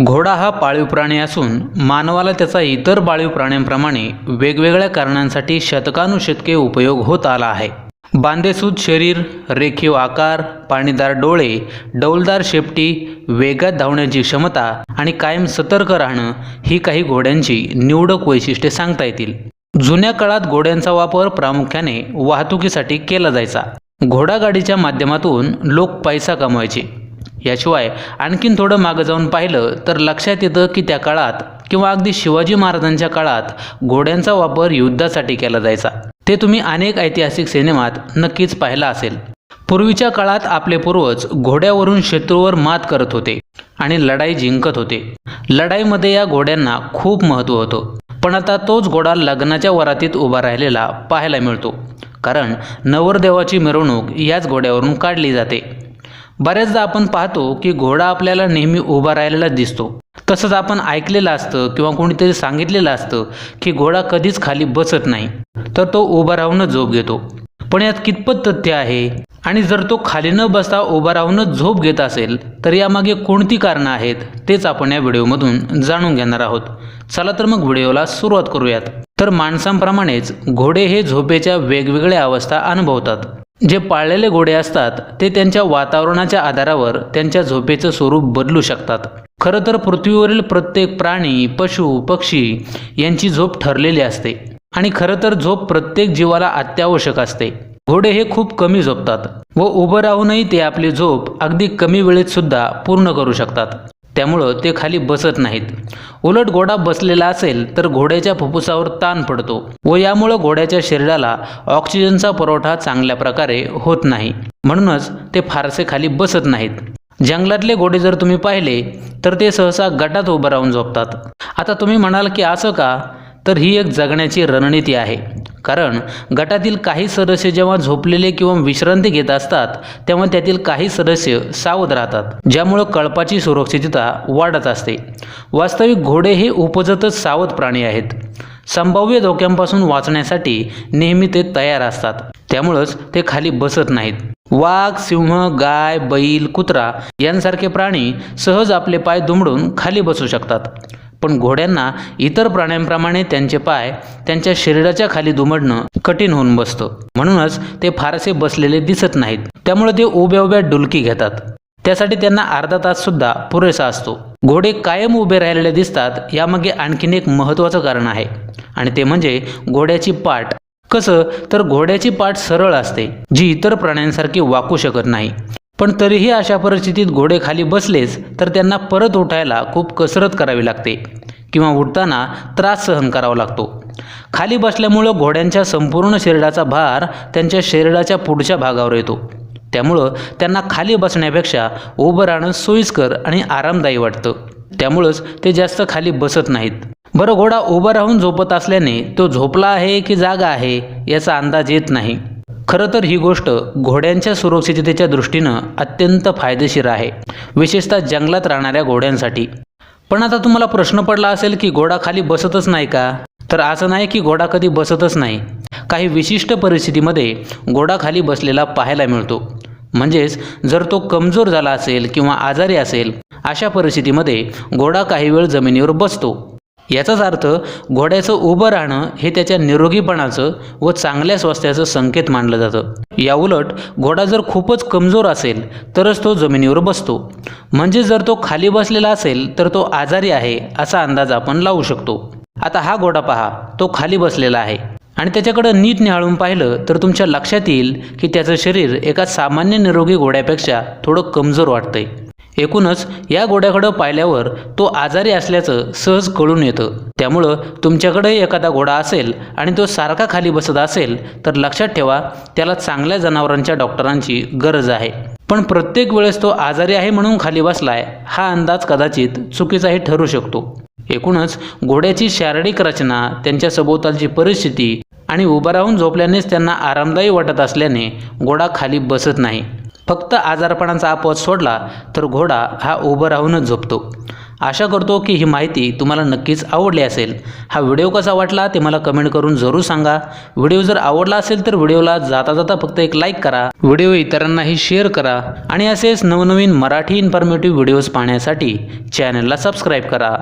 घोडा हा पाळीव प्राणी असून मानवाला त्याचा इतर पाळीव प्राण्यांप्रमाणे वेगवेगळ्या कारणांसाठी शतकानुशतके उपयोग होत आला आहे. बांधेसूद शरीर रेखीव आकार पाणीदार डोळे डौलदार शेपटी वेगात धावण्याची क्षमता आणि कायम सतर्क राहणं ही काही घोड्यांची निवडक वैशिष्ट्ये सांगता येतील. जुन्या काळात घोड्यांचा वापर प्रामुख्याने वाहतुकीसाठी केला जायचा. घोडागाडीच्या माध्यमातून लोक पैसा कमवायचे. याशिवाय आणखीन थोडं मागं जाऊन पाहिलं तर लक्षात येतं की त्या काळात किंवा अगदी शिवाजी महाराजांच्या काळात घोड्यांचा वापर युद्धासाठी केला जायचा. ते तुम्ही अनेक ऐतिहासिक सिनेमात नक्कीच पाहिला असेल. पूर्वीच्या काळात आपले पूर्वज घोड्यावरून शत्रूवर मात करत होते आणि लढाई जिंकत होते. लढाईमध्ये या घोड्यांना खूप महत्त्व होतं. पण आता तोच घोडा लग्नाच्या वरातीत उभा राहिलेला पाहायला मिळतो. कारण नवरदेवाची मिरवणूक याच घोड्यावरून काढली जाते. बऱ्याचदा आपण पाहतो की घोडा आपल्याला नेहमी उभा राहिलेला दिसतो. तसंच आपण ऐकलेलं असतं किंवा कोणीतरी सांगितलेलं असतं की घोडा कधीच खाली बसत नाही तर तो उभा राहूनच झोप घेतो. पण यात कितपत तथ्य आहे? आणि जर तो खाली न बसता उभा राहूनच झोप घेत असेल तर यामागे कोणती कारणं आहेत? तेच आपण या व्हिडिओमधून जाणून घेणार आहोत. चला तर मग व्हिडिओला सुरुवात करूयात. तर माणसांप्रमाणेच घोडे हे झोपेच्या वेगवेगळ्या अवस्था अनुभवतात. जे पाळलेले घोडे असतात ते त्यांच्या वातावरणाच्या आधारावर त्यांच्या झोपेचं स्वरूप बदलू शकतात. खरं तर पृथ्वीवरील प्रत्येक प्राणी पशु पक्षी यांची झोप ठरलेली असते. आणि खरं तर झोप प्रत्येक जीवाला अत्यावश्यक असते. घोडे हे खूप कमी झोपतात व उभं राहूनही ते आपली झोप अगदी कमी वेळेत सुद्धा पूर्ण करू शकतात. त्यामुळं ते खाली बसत नाहीत. उलट घोडा बसलेला असेल तर घोड्याच्या फुफ्फुसावर ताण पडतो व यामुळं घोड्याच्या शरीराला ऑक्सिजनचा पुरवठा चांगल्या प्रकारे होत नाही. म्हणूनच ते फारसे खाली बसत नाहीत. जंगलातले घोडे जर तुम्ही पाहिले तर ते सहसा गटात उभं राहून झोपतात. आता तुम्ही म्हणाल की असं का? तर ही एक जगण्याची रणनीती आहे. कारण गटातील काही सदस्य जेव्हा झोपलेले किंवा विश्रांती घेत असतात तेव्हा त्यातील काही सदस्य सावध राहतात ज्यामुळं कळपाची सुरक्षितता वाढत असते. वास्तविक घोडे हे उपजतच सावध प्राणी आहेत. संभाव्य धोक्यांपासून वाचण्यासाठी नेहमी ते तयार असतात. त्यामुळंच ते खाली बसत नाहीत. वाघ सिंह गाय बैल कुत्रा यांसारखे प्राणी सहज आपले पाय दुमडून खाली बसू शकतात. पण घोड्यांना इतर प्राण्यांप्रमाणे त्यांचे पाय त्यांच्या शरीराच्या खाली दुमडणं कठीण होऊन बसतं. म्हणूनच ते फारसे बसलेले दिसत नाहीत. त्यामुळे ते उभ्या उभ्या डुलकी घेतात. त्यासाठी त्यांना अर्धा तास सुद्धा पुरेसा असतो. घोडे कायम उभे राहिलेले दिसतात यामागे आणखीन एक महत्त्वाचं कारण आहे. आणि ते म्हणजे घोड्याची पाठ. कसं? तर घोड्याची पाठ सरळ असते जी इतर प्राण्यांसारखी वाकू शकत नाही. पण तरीही अशा परिस्थितीत घोडे खाली बसलेच तर त्यांना परत उठायला खूप कसरत करावी लागते किंवा उठताना त्रास सहन करावा लागतो. खाली बसल्यामुळं घोड्यांच्या संपूर्ण शरीराचा भार त्यांच्या शरीराच्या पुढच्या भागावर येतो. त्यामुळं त्यांना खाली बसण्यापेक्षा उभं राहणं सोयीस्कर आणि आरामदायी वाटतं. त्यामुळंच ते जास्त खाली बसत नाहीत. बरं घोडा उभा राहून झोपत असल्याने तो झोपला आहे की जागा आहे याचा अंदाज येत नाही. खरं तर ही गोष्ट घोड्यांच्या सुरक्षिततेच्या दृष्टीनं अत्यंत फायदेशीर आहे विशेषतः जंगलात राहणाऱ्या घोड्यांसाठी. पण आता तुम्हाला प्रश्न पडला असेल की घोडा खाली बसतच नाही का? तर असं नाही की घोडा कधी बसतच नाही. काही विशिष्ट परिस्थितीमध्ये घोडा खाली बसलेला पाहायला मिळतो. म्हणजेच जर तो कमजोर झाला असेल किंवा आजारी असेल अशा परिस्थितीमध्ये घोडा काही वेळ जमिनीवर बसतो. याचाच अर्थ घोड्याचं उभं राहणं हे त्याच्या निरोगीपणाचं व चांगल्या स्वास्थ्याचं संकेत मानलं जातं. याउलट घोडा जर खूपच कमजोर असेल तरच तो जमिनीवर बसतो. म्हणजे जर तो खाली बसलेला असेल तर तो आजारी आहे असा अंदाज आपण लावू शकतो. आता हा घोडा पहा तो खाली बसलेला आहे. आणि त्याच्याकडं नीट निहाळून पाहिलं तर तुमच्या लक्षात येईल की त्याचं शरीर एका सामान्य निरोगी घोड्यापेक्षा थोडं कमजोर वाटतंय. एकूणच या घोड्याकडं पाहिल्यावर तो आजारी असल्याचं सहज कळून येतं. त्यामुळं तुमच्याकडे एखादा घोडा असेल आणि तो सारखा खाली बसत असेल तर लक्षात ठेवा त्याला चांगल्या जनावरांच्या डॉक्टरांची गरज आहे. पण प्रत्येक वेळेस तो आजारी आहे म्हणून खाली बसलाय हा अंदाज कदाचित चुकीचाही ठरू शकतो. एकूणच घोड्याची शारीरिक रचना त्यांच्या सभोवतालची परिस्थिती आणि उभं राहून झोपल्यानेच त्यांना आरामदायी वाटत असल्याने घोडा खाली बसत नाही. फक्त आजारपणाचा आपत सोडला तर घोडा हा उभं राहूनच झोपतो. आशा करतो की ही माहिती तुम्हाला नक्कीच आवडली असेल. हा व्हिडिओ कसा वाटला ते मला कमेंट करून जरूर सांगा. व्हिडिओ जर आवडला असेल तर व्हिडिओला जाता जाता फक्त एक लाईक करा. व्हिडिओ इतरांनाही शेअर करा आणि असेच नवनवीन मराठी इन्फॉर्मेटिव्ह व्हिडिओज पाहण्यासाठी चॅनलला सबस्क्राईब करा.